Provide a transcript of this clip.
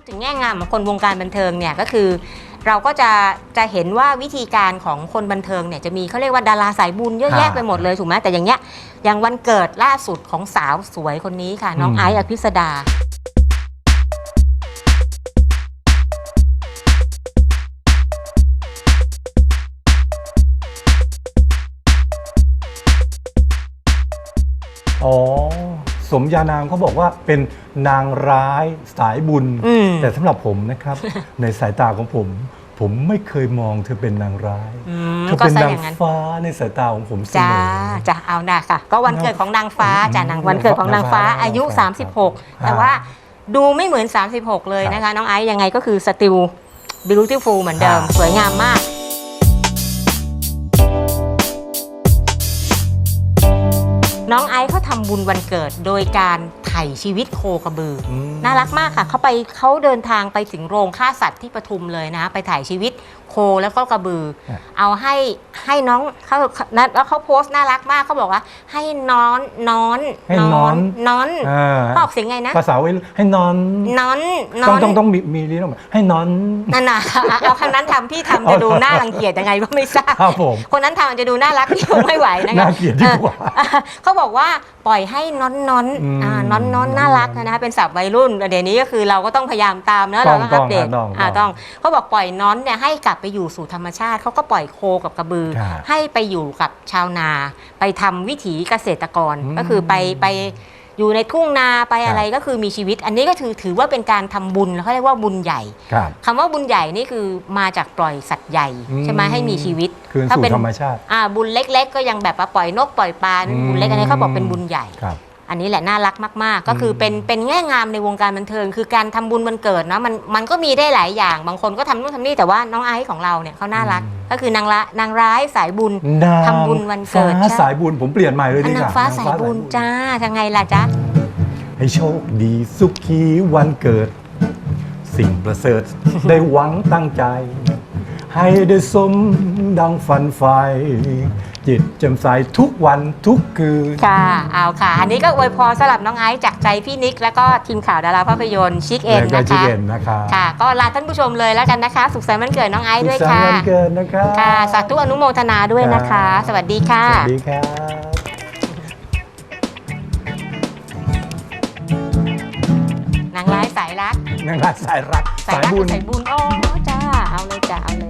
ดถึงแง่งามของคนวงการบันเทิงเนี่ยก็คือ เราก็จะจะเห็นว่าวิธีการของคนบันเทิงเนี่ยจะมีเขาเรียกว่าดาราสายบุญเยอะแยะอ่าไปหมดเลยถูกไหมแต่อย่างเงี้ยอย่างวันเกิดล่าสุดของสาวสวยคนนี้ค่ะ น้องอืมไอซ์อภิสดา อ๋อ สมญานามเขาบอกว่าเป็นนางร้ายสายบุญ อืม แต่สำหรับผมนะครับ ในสายตาของผม ผมไม่เคยมองเธอเป็นนางร้าย อืมเธอก็เป็นซะนาองย่างนั้น ฟ้าในสายตาของผมเสจ้ามอจะเอาหน้าค่ะ ก็วันเกิดของนางฟ้าอืมจ้ะนางวันเกิดของนางฟ้านางฟ้าอายุครับ36 แต่ว่าดูไม่เหมือน 36 เลยนะคะ น้องไอซ์ยังไงก็คือสติลบิวตี้ฟูลเหมือนเดิมครับสวยงามมาก น้องไอซ์เขาทำบุญวันเกิด โดยการไถ่ชีวิตโคกระบืออมน่ารักมากค่ะเขาไปเขาเดินทางไปถึงโรงฆ่าสัตว์ที่ปทุมเลยนะไปถ่ายชีวิตโคแล้วก็กระบือครับเอาให้ให้น้องเขาแล้วเขาโพสต์น่ารักมากเขาบอกว่า ให้นอนนอนให้นอนนอนอ่าเขาออกเสียงไงนะภาษาวัยรุ่นให้นอนนอนนต้อองนต้องต้องมีมีลิ้นออกมาให้นอนนั่นน่ะเอาครั้งนั้นทำพี่ทำจะดูน่ารังเกียจยังไงก็ไม่ทราบครับผมคนนั้นทำจะดูน่ารักพี่คงไม่ไหวนะคะน่าเกลียดดีกว่าเออเขาบอกว่าปล่อยให้นอนนอนอืมอ่านอนนอนน่ารักนะคะเป็นศัพท์วัยรุ่นเดี๋ยวนี้ก็คือเราก็ต้องพยายามตามเนอะต้เราองต้องอัปเดตต้องอ่าต้ต้อองงเขาบอกปล่อยนอนเนี่ยให้กลับไปอยู่สู่ธรรมชาติเขาก็ปล่อยโคกับกระบือครับให้ไปอยู่กับชาวนา ไปทำวิถีเกษตรกรอืมก็คือไปไปอยู่ในทุ่งนาไปครับอะไรก็คือมีชีวิต อันนี้ก็ถือถือว่าเป็นการทำบุญเขาเรียกว่าบุญใหญ่ ครับคำว่าบุญใหญ่นี่คือมาจากปล่อยสัตว์ใหญ่อืมใช่ไหมให้มีชีวิตคืนถ้าสู่เป็นธรรมชาติอ่าบุญเล็ก ๆ ก็ยังแบบว่าปล่อยนกปล่อยปลาอืมบุญเล็กอันนี้เขาบอกเป็นบุญใหญ่ครับ อันนี้แหละน่ารักมาก ๆ ก็คืออมเป็นเป็นแง่งามในวงการบันเทิง คือการทำบุญวันเกิดนะมันมันก็มีได้หลายอย่าง บางคนก็ทำนู่นทำนี่แต่ว่าน้องไอซ์ของเราเนี่ยเขาน่ารัก ก็คือนางละนางร้ายสายบุญนางทำบุญวันเกิดฟ้าใช่สายบุญผมเปลี่ยนใหม่เลยอันดีกนางว่าฟ้าสายบุญจ้าทางไงล่ะจ๊ะให้โชคดีสุขีวันเกิด สิ่งประเสริฐได้หวังตั้งใจ ให้ได้สมดังฝันไฟ จิตแจ่มใสทุกวันทุกคืน ค่ะ เอาค่ะ อันนี้ก็อวยพรสำหรับน้องไอซ์จากใจพี่นิก แล้วก็ทีมข่าวดาราภาพยนตร์ชิคเอ็นแล้วก็นะชิคะเอ็นนะคะค่ะ ก็ลาท่านผู้ชมเลยแล้วกันนะคะ สุขสันต์วันเกิดน้องไอซ์ด้วยสุขสันค่ะต์วันเกิดนะคะ ค่ะสาธุอนุโมทนาด้วยนะคะครับสวัสดีค่ะ สวัสดีครับ นางร้ายสายรักนางรักสายรัก สายสายรักบุญ สายบุญอ๋อจ้าเอาเลยจ้าเอาเลย